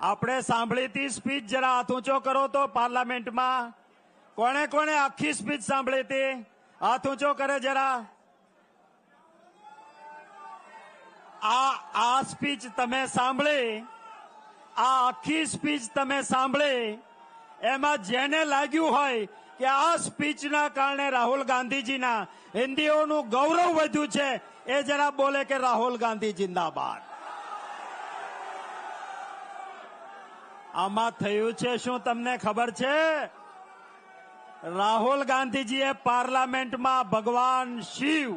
આપણે સાંભળી હતી સ્પીચ જરા હાથ ઊંચો કરો તો પાર્લામેન્ટમાં. કોણે કોણે આખી સ્પીચ સાંભળી હતી હાથ ઊંચો કરે જરા. આ આ સ્પીચ તમે સાંભળી, આ આખી સ્પીચ તમે સાંભળી, એમાં જેને લાગ્યું હોય કે આ સ્પીચના કારણે રાહુલ ગાંધીજીના હિન્દીઓનું ગૌરવ વધ્યું છે, એ જરા બોલે કે રાહુલ ગાંધી જિંદાબાદ. આમાં થયું છે શું તમને ખબર છે? રાહુલ ગાંધીજીએ પાર્લામેન્ટમાં ભગવાન શિવ,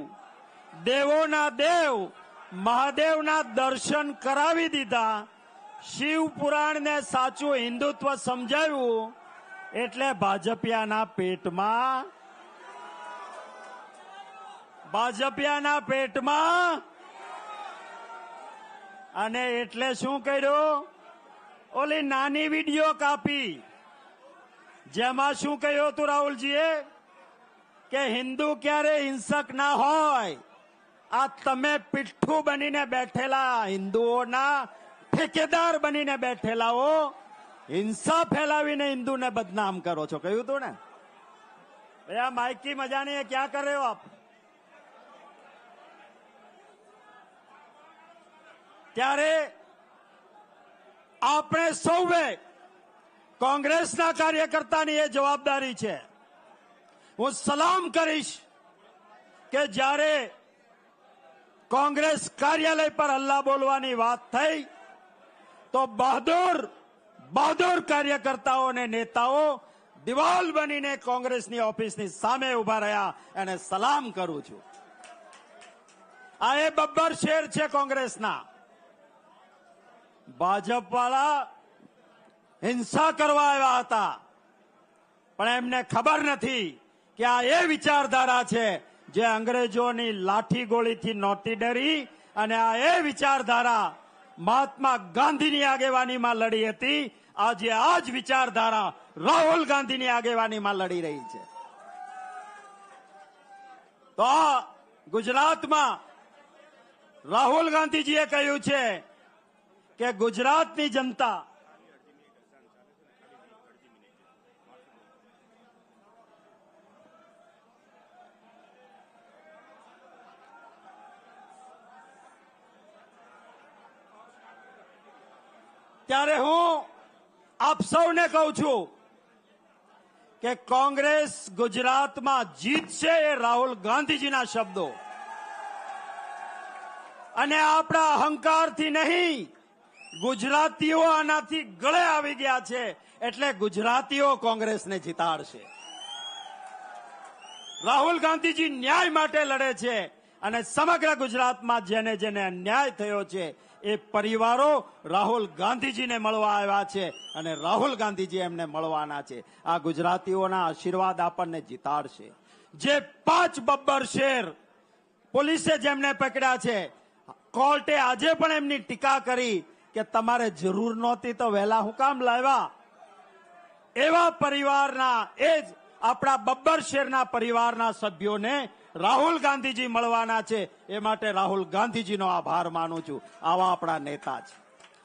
દેવોના દેવ, મહાદેવના દર્શન કરાવી દીધા. શિવ પુરાણને સાચું હિન્દુત્વ સમજાવ્યું એટલે ભાજપિયાના પેટમાં ભાજપિયાના પેટમાં અને એટલે શું કર્યું? ઓલી નાની વીડિયો કાપી. જેમાં શું કહ્યું હતું રાહુલજીએ? કે હિન્દુ ક્યારે હિંસક ના હોય? આ તમે પીઠ્ઠું બનીને બેઠેલા હિન્દુઓના ઠેકેદાર બનીને બેઠેલા હો. હિંસા ફેલાવીને હિન્દુને બદનામ કરો છો. કહ્યું તું ને? ભાઈ, આ માઇકી મજાની એ ક્યાં કરે હો આપ? ત્યારે આપણે સૌએ કોંગ્રેસના કાર્યકર્તાની એ જવાબદારી છે. હું સલામ કરીશ કે જ્યારે કોંગ્રેસ કાર્યાલય પર હલ્લા બોલવાની વાત થઈ, તો બહાદુર બહાદુર કાર્યકર્તાઓ અને નેતાઓ દિવાલ બનીને કોંગ્રેસની ઓફિસની સામે ઊભા રહ્યા. અને સલામ કરું છું. આ એ બબ્બર શેર છે કોંગ્રેસના. ભાજપ વાળા હિંસા કરવા આવ્યા હતા. પણ એમને ખબર નથી કે આ એ વિચારધારા છે જે અંગ્રેજોની લાઠી ગોળીથી નહોતી ડરી અને આ એ વિચારધારા મહાત્મા ગાંધીની આગેવાનીમાં લડી હતી. આજે આ જ વિચારધારા રાહુલ ગાંધીની આગેવાનીમાં લડી રહી છે. તો ગુજરાતમાં રાહુલ ગાંધીજીએ કહ્યું છે કે ગુજરાતની જનતા ત્યારે હું આપ સૌને કહું છું કે કોંગ્રેસ ગુજરાતમાં જીતશે એ રાહુલ ગાંધીજીના શબ્દો. અને આપણા અહંકારથી નહીં ગુજરાતીઓ આનાથી ગળે આવી ગયા છે એટલે ગુજરાતીઓ કોંગ્રેસને જીતાડશે. રાહુલ ગાંધીજી ન્યાય માટે લડે છે અને સમગ્ર ગુજરાતમાં જેને જેને અન્યાય થયો છે એ પરિવારો રાહુલ ગાંધીજીને મળવા આવ્યા છે અને રાહુલ ગાંધીજી એમને મળવાના છે. આ ગુજરાતીઓના આશીર્વાદ આપણને જીતાડશે. જે પાંચ બબ્બર શેર પોલીસે જેમને પકડ્યા છે, કોર્ટે આજે પણ એમની ટીકા કરી કે તમારે જરૂર નહોતી તો વહેલા હું કામ લાવ્યા? એવા પરિવારના, એ જ આપણા બબ્બર શેરના પરિવારના સભ્યોને રાહુલ ગાંધીજી મળવાના છે. એ માટે રાહુલ ગાંધીજીનો આભાર માનું છું. આવા આપણા નેતા છે.